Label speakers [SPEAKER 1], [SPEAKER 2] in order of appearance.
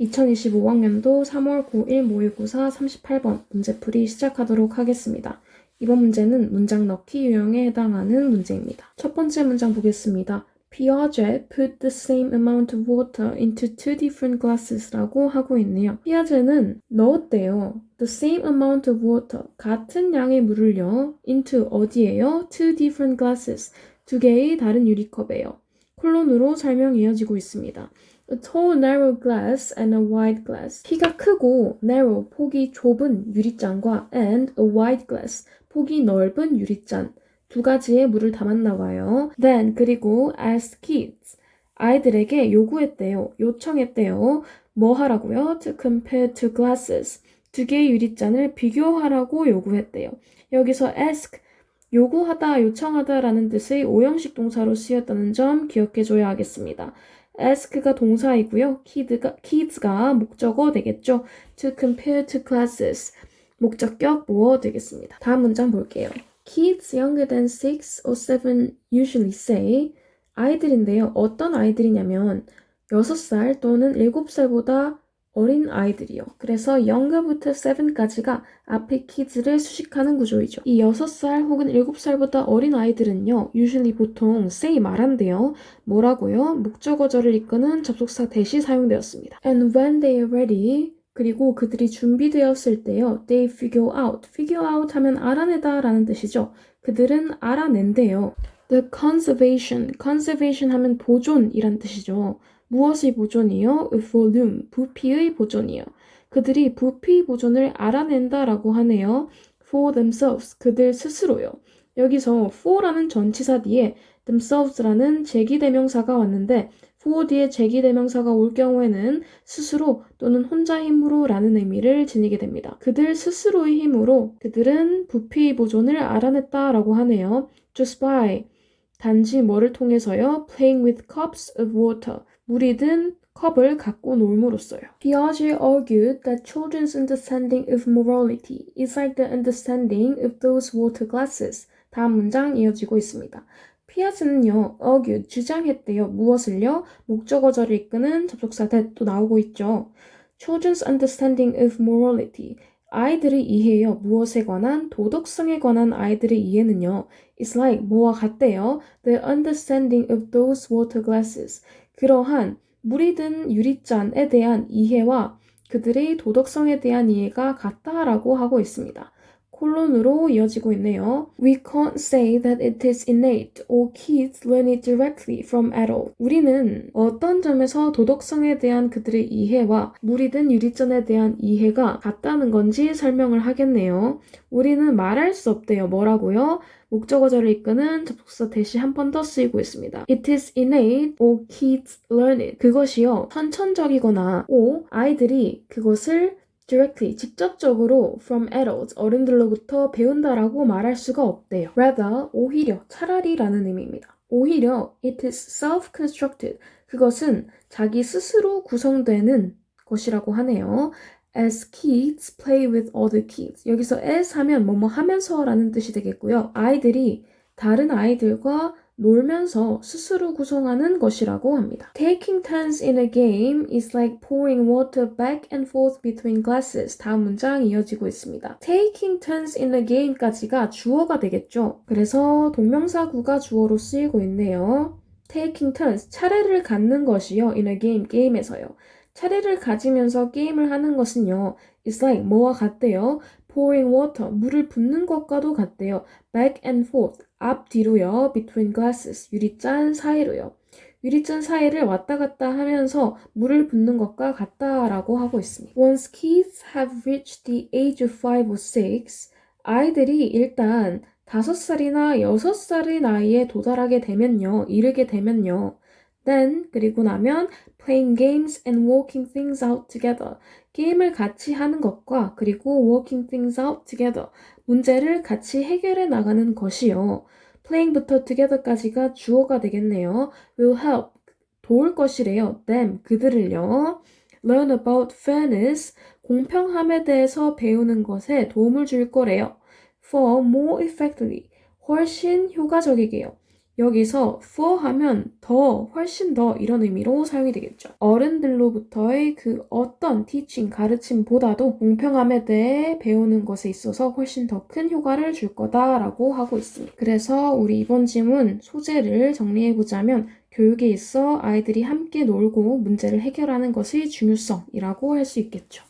[SPEAKER 1] 2025학년도 3월 9일 모의고사 38번 문제풀이 시작하도록 하겠습니다. 이번 문제는 문장 넣기 유형에 해당하는 문제입니다. 첫 번째 문장 보겠습니다. Piaget put the same amount of water into two different glasses라고 하고 있네요. 피아제는 넣었대요. The same amount of water, 같은 양의 물을요. into 어디에요? Two different glasses, 두 개의 다른 유리컵에요. 콜론으로 설명 이어지고 있습니다. A tall narrow glass and a wide glass. 키가 크고 narrow 폭이 좁은 유리잔과 and a wide glass 폭이 넓은 유리잔 두 가지의 물을 담았나 봐요. Then 그리고 asked kids 아이들에게 요구했대요. 요청했대요. 뭐 하라고요? To compare two glasses. 두 개의 유리잔을 비교하라고 요구했대요. 여기서 ask 요구하다, 요청하다라는 뜻의 오형식 동사로 쓰였다는 점 기억해줘야 하겠습니다. Ask가 동사이고요. kid가, kids가 목적어 되겠죠. to compare two classes. 목적격 보어 되겠습니다. 다음 문장 볼게요. Kids younger than 6 or 7 usually say 아이들인데요. 어떤 아이들이냐면 6살 또는 7살보다 어린 아이들이요. 그래서 young부터 7까지가 앞에 kids를 수식하는 구조이죠. 이 6살 혹은 7살보다 어린 아이들은요. usually 보통 say 말한대요. 뭐라고요? 목적어절을 이끄는 접속사 대시 사용되었습니다. And when they are ready 그리고 그들이 준비되었을 때요. They figure out. figure out 하면 알아내다 라는 뜻이죠. 그들은 알아낸대요. The conservation. conservation 하면 보존이란 뜻이죠. 무엇의 보존이요? A volume. 부피의 보존이요. 그들이 부피 보존을 알아낸다라고 하네요. For themselves. 그들 스스로요. 여기서 for라는 전치사 뒤에 themselves라는 제기대명사가 왔는데 for 뒤에 제기대명사가 올 경우에는 스스로 또는 혼자 힘으로 라는 의미를 지니게 됩니다. 그들 스스로의 힘으로 그들은 부피 보존을 알아냈다라고 하네요. just by 단지 뭐를 통해서요? playing with cups of water 물이 든 컵을 갖고 놀므로써요. Piaget argued that children's understanding of morality is like the understanding of those water glasses. 다음 문장 이어지고 있습니다. 피아제는요, argued, 주장했대요. 무엇을요? 목적어절을 이끄는 접속사 that도 나오고 있죠. Children's understanding of morality. 아이들의 이해요. 무엇에 관한? 도덕성에 관한 아이들의 이해는요. It's like 뭐와 같대요. The understanding of those water glasses. 그러한 물이 든 유리잔에 대한 이해와 그들의 도덕성에 대한 이해가 같다라고 하고 있습니다. 콜론으로 이어지고 있네요. We can't say that it is innate or kids learn it directly from adults. 우리는 어떤 점에서 도덕성에 대한 그들의 이해와 물이 든 유리잔에 대한 이해가 같다는 건지 설명을 하겠네요. 우리는 말할 수 없대요. 뭐라고요? 목적어절을 이끄는 접속사 대시 한 번 더 쓰이고 있습니다. It is innate or kids learn it. 그것이요. 선천적이거나 오 아이들이 그것을 directly, 직접적으로 from adults, 어른들로부터 배운다라고 말할 수가 없대요. rather, 오히려, 차라리라는 의미입니다. 오히려 it is self-constructed. 그것은 자기 스스로 구성되는 것이라고 하네요. As kids play with other kids. 여기서 as 하면 뭐뭐 하면서라는 뜻이 되겠고요. 아이들이 다른 아이들과 놀면서 스스로 구성하는 것이라고 합니다. Taking turns in a game is like pouring water back and forth between glasses. 다음 문장 이어지고 있습니다. Taking turns in a game까지가 주어가 되겠죠. 그래서 동명사구가 주어로 쓰이고 있네요. Taking turns, 차례를 갖는 것이요. In a game, 게임에서요. 차례를 가지면서 게임을 하는 것은요. It's like 뭐와 같대요. pouring water, 물을 붓는 것과도 같대요. back and forth, 앞뒤로요. between glasses, 유리잔 사이로요. 유리잔 사이를 왔다 갔다 하면서 물을 붓는 것과 같다라고 하고 있습니다. Once kids have reached the age of 5 or 6, 아이들이 일단 5살이나 6살의 나이에 도달하게 되면요. 이르게 되면요. then 그리고 나면 playing games and working things out together. 게임을 같이 하는 것과 그리고 working things out together. 문제를 같이 해결해 나가는 것이요. playing부터 together까지가 주어가 되겠네요. will help. 도울 것이래요. them. 그들을요. learn about fairness. 공평함에 대해서 배우는 것에 도움을 줄 거래요. for more effectively. 훨씬 효과적이게요. 여기서 for 하면 더, 훨씬 더 이런 의미로 사용이 되겠죠. 어른들로부터의 그 어떤 teaching, 가르침보다도 공평함에 대해 배우는 것에 있어서 훨씬 더 큰 효과를 줄 거다라고 하고 있습니다. 그래서 우리 이번 지문 소재를 정리해보자면 교육에 있어 아이들이 함께 놀고 문제를 해결하는 것의 중요성이라고 할 수 있겠죠.